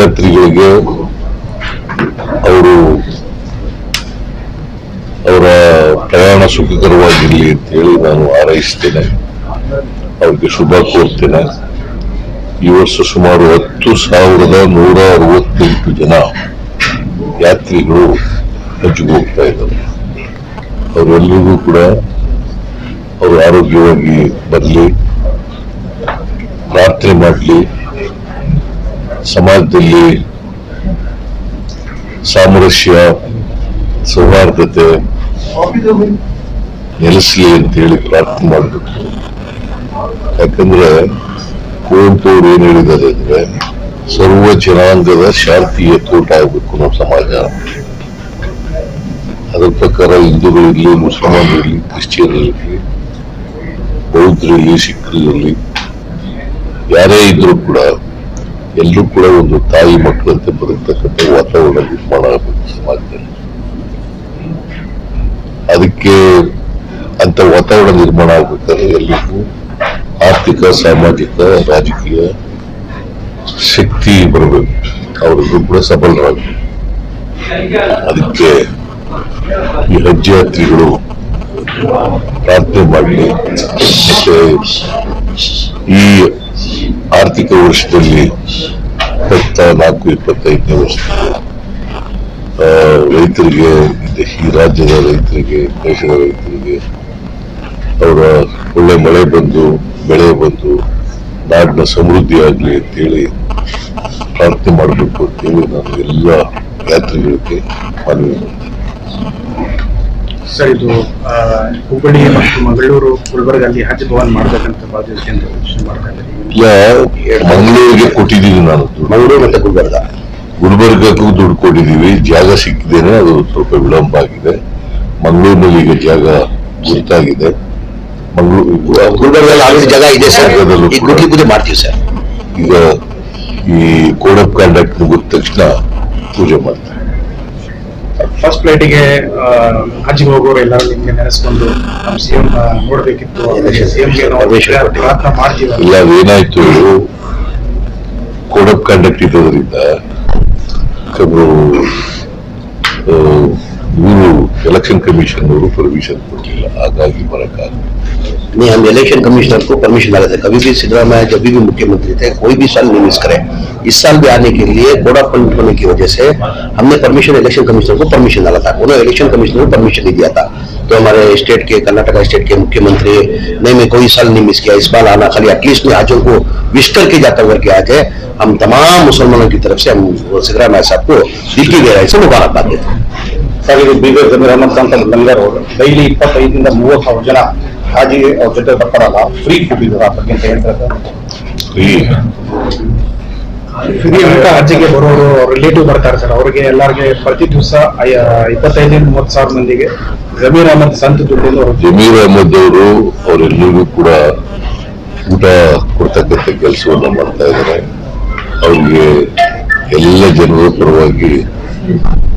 ಯಾತ್ರಿಗಳಿಗೆ ಅವರು ಅವರ ಪ್ರಯಾಣ ಸುಖಕರವಾಗಿರಲಿ ಅಂತ ಹೇಳಿ ನಾನು ಹಾರೈಸ್ತೇನೆ. ಅವ್ರಿಗೆ ಶುಭ ಕೋರ್ತೇನೆ. ಈ ವರ್ಷ ಸುಮಾರು ಹತ್ತು ಸಾವಿರದ ನೂರ ಅರವತ್ತೆಂಟು ಜನ ಯಾತ್ರಿಗಳು ಹಜ್ಜಿಗೆ ಹೋಗ್ತಾ ಇದ್ದಾರೆ. ಅವರೆಲ್ಲರಿಗೂ ಕೂಡ ಅವರು ಆರೋಗ್ಯವಾಗಿ ಬರಲಿ, ಪ್ರಾರ್ಥನೆ ಮಾಡಲಿ. ಸಮಾಜದಲ್ಲಿ ಸಾಮರಸ್ಯ, ಸೌಹಾರ್ದತೆ ನೆಲೆಸಲಿ ಅಂತ ಹೇಳಿ ಪ್ರಾರ್ಥನೆ ಮಾಡಬೇಕು. ಯಾಕಂದ್ರೆ ಕುವೆಂಪು ಅವರು ಏನ್ ಹೇಳಿದ್ದಾರೆ ಅಂದ್ರೆ, ಸರ್ವ ಜನಾಂಗದ ಶಾಂತಿಯ ತೋಟ ಆಗಬೇಕು ನಮ್ಮ ಸಮಾಜ. ಅದರ ಪ್ರಕಾರ ಹಿಂದೂಗಳಿರಲಿ ಮುಸಲ್ಮಾನರಿರಲಿ ಕ್ರಿಶ್ಚಿಯನ್ರಿರ್ಲಿ ಬೌದ್ಧರಲ್ಲಿ ಸಿಖ್ರಿರ್ಲಿ ಯಾರೇ ಇದ್ರು ಕೂಡ ಎಲ್ಲರೂ ಕೂಡ ಒಂದು ತಾಯಿ ಮಕ್ಕಳಂತೆ ಬದುಕ್ತಕ್ಕಂಥ ವಾತಾವರಣ ನಿರ್ಮಾಣ ಆಗಬೇಕು ಸಮಾಜದಲ್ಲಿ. ಅದಕ್ಕೆ ಅಂತ ವಾತಾವರಣ ನಿರ್ಮಾಣ ಆಗ್ಬೇಕಾದ್ರೆ ಎಲ್ಲರಿಗೂ ಆರ್ಥಿಕ, ಸಾಮಾಜಿಕ, ರಾಜಕೀಯ ಶಕ್ತಿ ಬರಬೇಕು. ಅವರೆಲ್ಲರೂ ಕೂಡ ಸಬಲರಾಗಬೇಕು. ಅದಕ್ಕೆ ಈ ಹಜ್ ಯಾತ್ರಿಗಳು ಪ್ರಾರ್ಥನೆ ಮಾಡಲಿ ಮತ್ತೆ ಈ ಆರ್ಥಿಕ ವರ್ಷದಲ್ಲಿ ಇಪ್ಪತ್ತ ನಾಲ್ಕು, ಇಪ್ಪತ್ತೈದನೇ ವರ್ಷದಲ್ಲಿ ರೈತರಿಗೆ ಈ ರಾಜ್ಯದ ರೈತರಿಗೆ, ದೇಶದ ರೈತರಿಗೆ, ಅವರ ಒಳ್ಳೆ ಮಳೆ ಬಂದು, ಬೆಳೆ ಬಂದು, ನಾಡಿನ ಸಮೃದ್ಧಿ ಆಗಲಿ ಅಂತೇಳಿ ಪ್ರಾರ್ಥನೆ ಮಾಡಬೇಕು ಅಂತೇಳಿ ನಾನು ಎಲ್ಲ ಯಾತ್ರಿಗಳಿಗೆ ಮನವಿ. ಸರ್ ಇದು ಹುಬ್ಬಳ್ಳಿ ಮತ್ತು ಮಂಗಳೂರು ಗುಲ್ಬರ್ಗ ಅಲ್ಲಿ ಹಜ್ ಭವನ್ ಮಾಡ್ಬೇಕಂತ ಬಹಳ ಮಾಡ್ತಾ ಇದ್ದಾರೆ ಮಂಗಳೂರಿಗೆ ಕೊಟ್ಟಿದ್ದೀನಿ ನಾನು. ಮಂಗಳೂರು ಮತ್ತೆ ಗುಲ್ಬರ್ಗ? ಗುಲ್ಬರ್ಗಕ್ಕೂ ದುಡ್ಡು ಕೊಟ್ಟಿದ್ದೀವಿ. ಜಾಗ ಸಿಕ್ಕಿದ್ದೇನೆ ಅದು ಸ್ವಲ್ಪ ವಿಳಂಬ ಆಗಿದೆ. ಮಂಗಳೂರಿನಲ್ಲಿ ಈಗ ಜಾಗ ಗುರುತಾಗಿದೆ. ಮಂಗಳೂರು ಗುಲ್ಬರ್ಗದಲ್ಲಿ ಆಲ್ರೆಡಿ ಜಾಗ ಇದೆ ಸರ್. ಗುಡ್ಲಿ ಪೂಜೆ ಮಾಡ್ತೀವಿ ಸರ್. ಈಗ ಈ ಕೋಡ್ ಆಫ್ ಕಾಂಡಕ್ಟ್ ಮುಗಿದ ತಕ್ಷಣ ಪೂಜೆ ಮಾಡ್ತಾರೆ. ಫಸ್ಟ್ ಪ್ಲೇಟಿಗೆ ಹಜ್ಗೆ ಹೋಗೋರು ಎಲ್ಲರೂ ನಿಮ್ಗೆ ನೆನೆಸ್ಕೊಂಡು ನಮ್ಮ ಸಿಎಂ ನೋಡ್ಬೇಕಿತ್ತು. ಸಿಎಂಗೆ. ಪ್ರಯತ್ನ ಮಾಡ್ತೀವಿ. ಇಲ್ಲ ಏನಾಯ್ತು? ಕೋಡ್ ಆಫ್ ಕಂಡಕ್ಟ್ ಇರೋದ್ರಿಂದ ಕೆಲವು ಇವರು ಎಲೆಕ್ಷನ್ ಕಮಿಷನ್ ಅವರು ಪರ್ಮಿಷನ್ ಕೊಡಲಿಲ್ಲ ಹಾಗಾಗಿ ಬರೋಕ್ಕಾಗಲ್ಲ نہیں، ہم الیکشن کمشنر کو پرمیشن ڈالا تھے۔ کبھی بھی سدھرامیا جب بھی مکھیہ منتری تھے، کوئی بھی سال نہیں مس کرے، اس سال بھی آنے کے لیے کوڑا فنڈ ہونے کی وجہ سے ہم نے پرمیشن الیکشن کمشنر کو پرمیشن ڈالا تھا۔ انہوں نے الیکشن کمشنر کو پرمیشن نہیں دیا تھا۔ تو ہمارے اسٹیٹ کے، کرناٹکا اسٹیٹ کے مکھیہ منتری نے میں کوئی سال نہیں مس کیا۔ اس بار آنا خالی ایٹ لیسٹ میں حاجوں کو وش کر کے جاتا کر کے آ جائے ہم تمام مسلمانوں کی طرف سے ہم سدھرامیا صاحب کو دل کی گہرائی سے مبارکباد دیتے ہیں۔ ಸರ್ ಇದು ಬೀದರ್ ಜಮೀರ್ ಅಹಮದ್ ಖಾನ್ ಅಂತ ಲಂಗರ್ ಅವರು. ಡೈಲಿ ಇಪ್ಪತ್ತೈದರಿಂದ ಮೂವತ್ತು ಸಾವಿರ ಜನ ಹಾಜಿ ಅವ್ರ ಜೊತೆ ಬರ್ತಾರಲ್ಲ ಫ್ರೀ ಫುಡ್ ಇದ್ದಾರೆ ಆ ಬಗ್ಗೆ ಅಂತ ಹೇಳ್ತಾರೆ. ಫ್ರೀ ಅಂತ ಹಜ್ಜಿಗೆ ಬರೋರು ರಿಲೇಟಿವ್ ಬರ್ತಾರೆ ಸರ್. ಅವ್ರಿಗೆ ಎಲ್ಲರಿಗೆ ಪ್ರತಿ ದಿವಸ ಇಪ್ಪತ್ತೈದರಿಂದ ಮೂವತ್ತು ಸಾವಿರ ಮಂದಿಗೆ ಜಮೀರ್ ಅಹಮದ್ ಸಂತ ದುಡ್ಡಿಂದ ಅವ್ರು ಜಮೀರ್ ಅಹಮದ್ ಅವರು ಅವರೆಲ್ಲರಿಗೂ ಕೂಡ ಊಟ ಕೊಡ್ತಕ್ಕಂಥ ಕೆಲಸವನ್ನು ಮಾಡ್ತಾ ಇದ್ದಾರೆ ಅವ್ರಿಗೆ ಎಲ್ಲ ಜನರ ಪರವಾಗಿ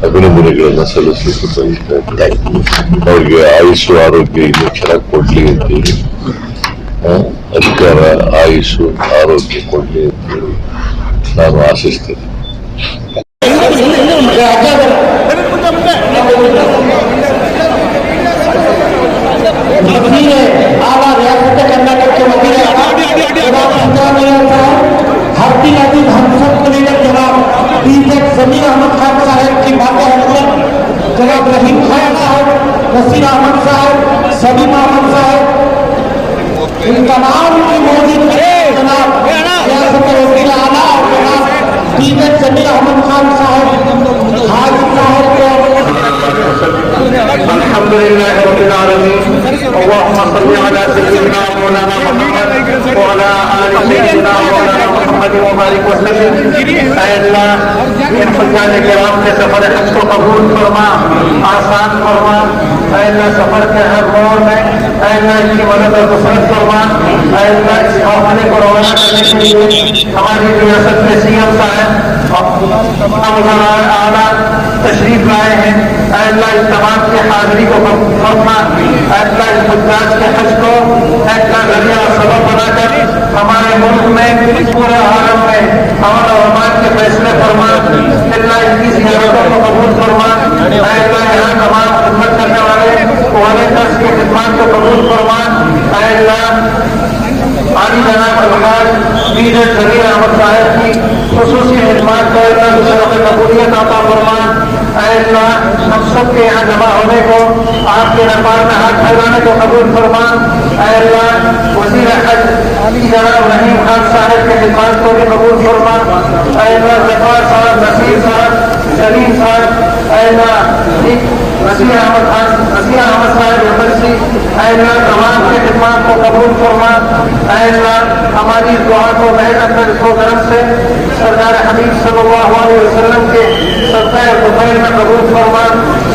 ಅಭಿನಂದನೆಗಳನ್ನ ಸಲ್ಲಿಸಲಿಕ್ಕೆ ಬಯಸ್ತಾ ಅವರಿಗೆ ಆಯುಷು, ಆರೋಗ್ಯ ಇನ್ನೂ ಚೆನ್ನಾಗಿ ಕೊಡ್ಲಿ ಅಂತೇಳಿ. ಅಧಿಕಾರ ಆಯುಸ್ಸು ಆರೋಗ್ಯ ಕೊಡ್ಲಿ ಅಂತೇಳಿ ನಾನು ಆಶಿಸ್ತೇನೆ. مسجد آمد صاحب، سلیم احمد صاحب، ان تمام کی موجود موجودگی جناب، ریاست وزیر اعلیٰ، جناب ٹیچر سمیر احمد خان صاحب حاج صاحب کے الحمدللہ رب العالمین، اللہم صلی على سيدنا مولانا محمد وعلى ال سيدنا مولانا محمد محمد وبارك وسلم اے اللہ ان حجاج کرام کے سفر حج کو قبول فرما۔ آسان فرما۔ اے اللہ سفر کے ہر موڑ میں اے اللہ ان کی مدد اور نصرت فرما۔ اے اللہ اس حوالے کو روانہ کرنے کے لیے ہماری ریاست میں سی ایم صاحب اور اعلیٰ تشریف لائے ہیں۔ اے اللہ اس تمام کی حاضری کو فرما۔ اے اللہ اس حجاج کے حج کو ہمارے ملک میں پورے عالم میں امن و امان کے فیصلے فرما اللہ ان کی زیارتوں کو قبول فرما اللہ یہاں نماز خدمت کرنے والے والے درس کی خدمات کو قبول فرما اللہ عالی جناب الحاظ بیر شریر احمد صاحب کی خصوصی خدمات کو اللہ دوسرے قبولیت عطا فرما اللہ سب کے یہاں جمع ہونے کو، آپ کے نپار میں ہاتھ پھیلانے کو قبول فرما اے اللہ، وزیر حج جناب رحیم خان صاحب کے خدمات کو بھی قبول فرما اے اللہ ظفار صاحب، نصیر صاحب سلیم صاحب، اے اللہ جی، نصیر احمد خان نصیر احمد صاحب یمرسی اے اللہ، تمام کے خدمات کو قبول فرما اے اللہ، ہماری دعا کو محنت اندر کو طرف سے، سردار حمید صلی اللہ علیہ وسلم کے سطح میں قبول فرما